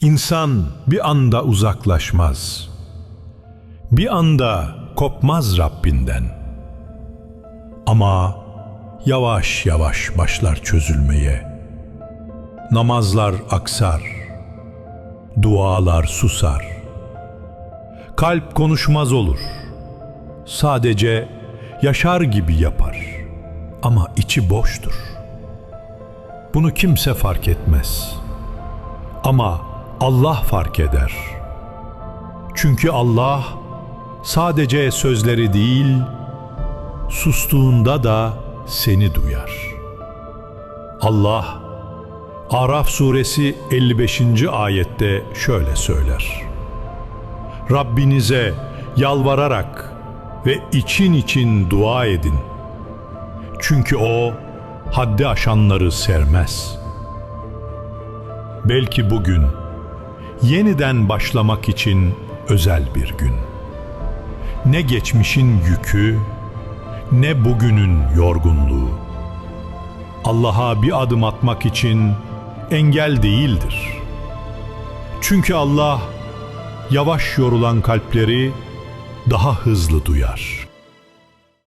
İnsan bir anda uzaklaşmaz. Bir anda kopmaz Rabbinden. Ama yavaş yavaş başlar çözülmeye. Namazlar aksar. Dualar susar. Kalp konuşmaz olur. Sadece yaşar gibi yapar. Ama içi boştur. Bunu kimse fark etmez. Ama Allah fark eder. Çünkü Allah sadece sözleri değil, sustuğunda da seni duyar. Allah Araf suresi 55. ayette şöyle söyler. Rabbinize yalvararak ve için için dua edin. Çünkü o haddi aşanları sermez. Belki bugün yeniden başlamak için özel bir gün. Ne geçmişin yükü, ne bugünün yorgunluğu. Allah'a bir adım atmak için engel değildir. Çünkü Allah yavaş yorulan kalpleri daha hızlı duyar.